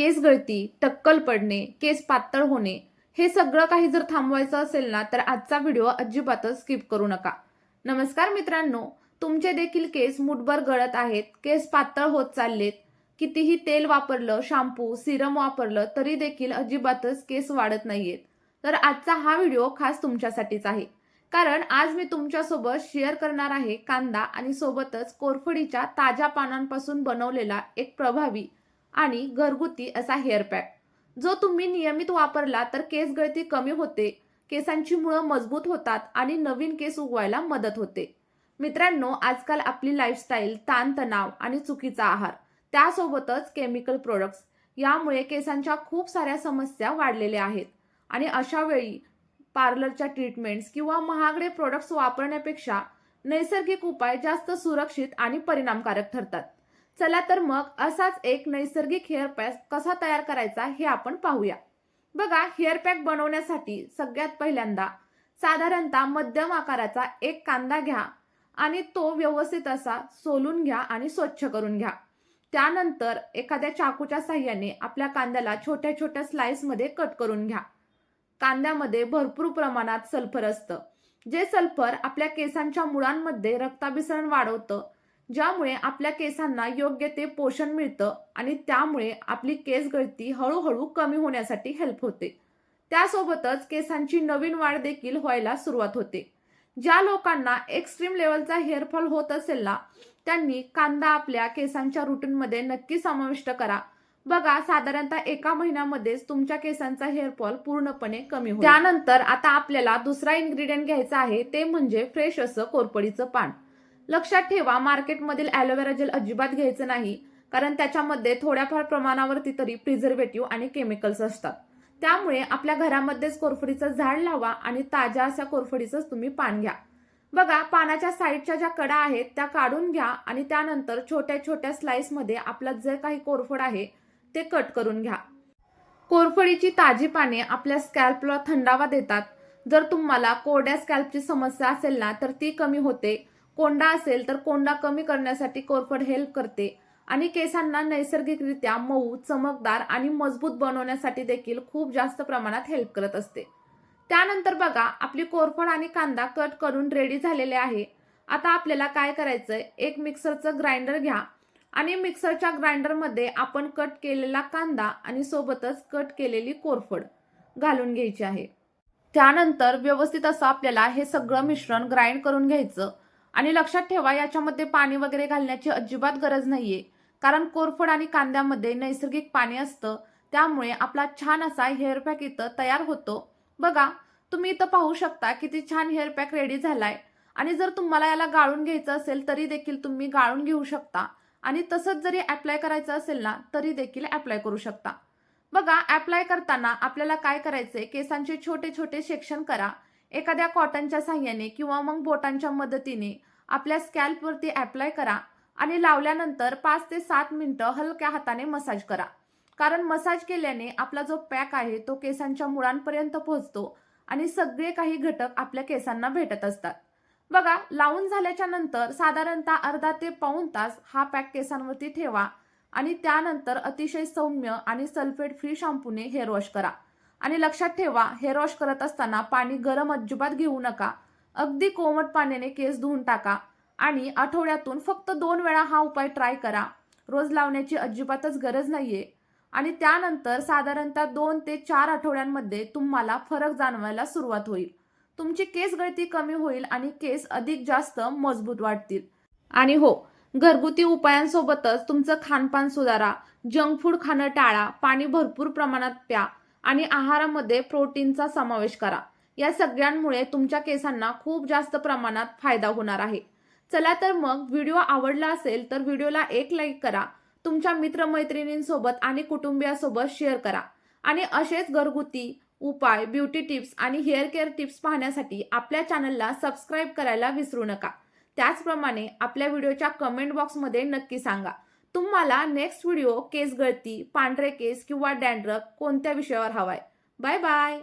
केस गळती टक्कल पडणे केस पातळ होणे हे सगळं काही जर थांबवायचं असेल ना तर आजचा व्हिडिओ अजिबातच स्किप करू नका. नमस्कार मित्रांनो तुमचे देखील केस मुठभर गळत आहेत केस पातळ होत चाललेत. कितीही तेल वापरलं शॅम्पू सिरम वापरलं तरी देखील अजिबातच केस वाढत नाहीयेत. तर आजचा हा व्हिडिओ खास तुमच्यासाठीच आहे. कारण आज मी तुमच्यासोबत शेअर करणार आहे कांदा आणि सोबतच कोरफडीच्या ताज्या पानांपासून बनवलेला एक प्रभावी आणि घरगुती असा हेअर पॅक जो तुम्ही नियमित वापरला तर केस गळती कमी होते केसांची मुळं मजबूत होतात आणि नवीन केस उगवायला मदत होते. मित्रांनो आजकाल आपली लाईफस्टाईल ताणतणाव आणि चुकीचा आहार त्यासोबतच केमिकल प्रोडक्ट्स यामुळे केसांच्या खूप साऱ्या समस्या वाढलेल्या आहेत. आणि अशा वेळी पार्लरच्या ट्रीटमेंट्स किंवा महागडे प्रोडक्ट्स वापरण्यापेक्षा नैसर्गिक उपाय जास्त सुरक्षित आणि परिणामकारक ठरतात. चला तर मग असाच एक नैसर्गिक हेअर पॅक कसा तयार करायचा हे आपण पाहूया. बघा हेअर पॅक बनवण्यासाठी सगळ्यात पहिल्यांदा साधारणतः मध्यम आकाराचा एक कांदा घ्या आणि तो व्यवस्थित असा सोलून घ्या आणि स्वच्छ करून घ्या. त्यानंतर एखाद्या चाकूच्या साह्याने आपल्या कांद्याला छोट्या छोट्या स्लाइसमध्ये कट करून घ्या. कांद्यामध्ये भरपूर प्रमाणात सल्फर असतं. जे सल्फर आपल्या केसांच्या मुळांमध्ये रक्ताभिसरण वाढवतं ज्यामुळे आपल्या केसांना योग्य ते पोषण मिळतं आणि त्यामुळे आपली केस गळती हळूहळू कमी होण्यासाठी हेल्प होते. त्यासोबतच केसांची नवीन वाढ देखील व्हायला सुरुवात होते. ज्या लोकांना एक्स्ट्रीम लेवलचा हेअरफॉल होत असेल ना त्यांनी कांदा आपल्या केसांच्या रुटीनमध्ये नक्की समाविष्ट करा. बघा साधारणतः एका महिन्यामध्येच तुमच्या केसांचा हेअरफॉल पूर्णपणे कमी होईल. त्यानंतर आता आपल्याला दुसरा इन्ग्रेडियंट घ्यायचा आहे ते म्हणजे फ्रेश असं कोरपडीचं पान. लक्षात ठेवा मार्केटमधील ॲलोवेरा जेल अजिबात घ्यायचं नाही कारण त्याच्यामध्ये थोड्याफार प्रमाणावरती तरी प्रिझर्वेटिव्ह आणि केमिकल्स असतात. त्यामुळे आपल्या घरामध्येच कोरफडीचं झाड लावा आणि ताज्या अशा कोरफडीचंच तुम्ही पान घ्या. बघा पानाच्या साईडच्या ज्या कडा आहेत त्या काढून घ्या आणि त्यानंतर छोट्या छोट्या स्लाइसमध्ये आपलं जे काही कोरफड आहे ते कट करून घ्या. कोरफडीची ताजी पाने आपल्या स्कॅल्पला थंडावा देतात. जर तुम्हाला कोरड्या स्कॅल्पची समस्या असेल ना तर ती कमी होते. कोंडा असेल तर कोंडा कमी करण्यासाठी कोरफड हेल्प करते. आणि केसांना नैसर्गिकरित्या मऊ चमकदार आणि मजबूत बनवण्यासाठी देखील खूप जास्त प्रमाणात हेल्प करत असते. त्यानंतर बघा आपली कोरफड आणि कांदा कट करून रेडी झालेले आहे. आता आपल्याला काय करायचंय? एक मिक्सरचं ग्राइंडर घ्या. आणि मिक्सरच्या ग्राइंडरमध्ये आपण कट केलेला कांदा आणि सोबतच कट केलेली कोरफड घालून घ्यायची आहे. त्यानंतर व्यवस्थित असं आपल्याला हे सगळं मिश्रण ग्राइंड करून घ्यायचं. आणि लक्षात ठेवा याच्यामध्ये पाणी वगैरे घालण्याची अजिबात गरज नाहीये. कारण कोरफड आणि कांद्यामध्ये नैसर्गिक पाणी असतं त्यामुळे आपला छान असा हेअर पॅक इथं तयार होतो. बघा तुम्ही इथं पाहू शकता किती छान हेअर पॅक रेडी झालाय. आणि जर तुम्हाला याला गाळून घ्यायचं असेल तरी देखील तुम्ही गाळून घेऊ शकता. आणि तसंच जरी अप्लाय करायचं असेल ना तरी देखील अप्लाय करू शकता. बघा अप्लाय करताना आपल्याला काय करायचंय केसांचे छोटे छोटे सेक्शन करा. एखाद्या कॉटनच्या साह्याने किंवा मग बोटांच्या मदतीने आपल्या स्कॅल्पवरती अप्लाय करा आणि लावल्यानंतर पाच ते सात मिनटं हलक्या हाताने मसाज करा. कारण मसाज केल्याने आपला जो पॅक आहे तो केसांच्या मुळांपर्यंत पोहोचतो आणि सगळे काही घटक आपल्या केसांना भेटत असतात. बघा लावून झाल्याच्यानंतर साधारणतः अर्धा ते पाऊण तास हा पॅक केसांवरती ठेवा आणि त्यानंतर अतिशय सौम्य आणि सल्फेट फ्री शॅम्पूने हेअर वॉश करा. आणि लक्षात ठेवा हेअर वॉश करत असताना पाणी गरम अजिबात घेऊ नका. अगदी कोमट पाण्याने केस धुवून टाका आणि आठवड्यातून फक्त दोन वेळा हा उपाय ट्राय करा. रोज लावण्याची अजिबातच गरज नाहीये. आणि त्यानंतर साधारणतः दोन ते चार आठवड्यांमध्ये तुम्हाला फरक जाणवायला सुरुवात होईल. तुमची केस गळती कमी होईल आणि केस अधिक जास्त मजबूत वाटतील आणि हो घरगुती उपायांसोबतच तुमचं खानपान सुधारा जंक फूड खाणं टाळा पाणी भरपूर प्रमाणात प्या. आणि आहारामध्ये प्रोटीनचा समावेश करा. या सगळ्यांमुळे तुमच्या केसांना खूप जास्त प्रमाणात फायदा होणार आहे. चला तर मग व्हिडिओ आवडला असेल तर व्हिडिओला एक लाईक करा. तुमच्या मित्रमैत्रिणींसोबत आणि कुटुंबियासोबत शेअर करा. आणि असेच घरगुती उपाय ब्युटी टिप्स आणि हेअर केअर टिप्स पाहण्यासाठी आपल्या चॅनलला सबस्क्राईब करायला विसरू नका. त्याचप्रमाणे आपल्या व्हिडिओच्या कमेंट बॉक्समध्ये नक्की सांगा. तुम्हाला नेक्स्ट व्हिडिओ केस गळती पांढरे केस किंवा डॅन्ड्रफ कोणत्या विषयावर हवाय. Bye bye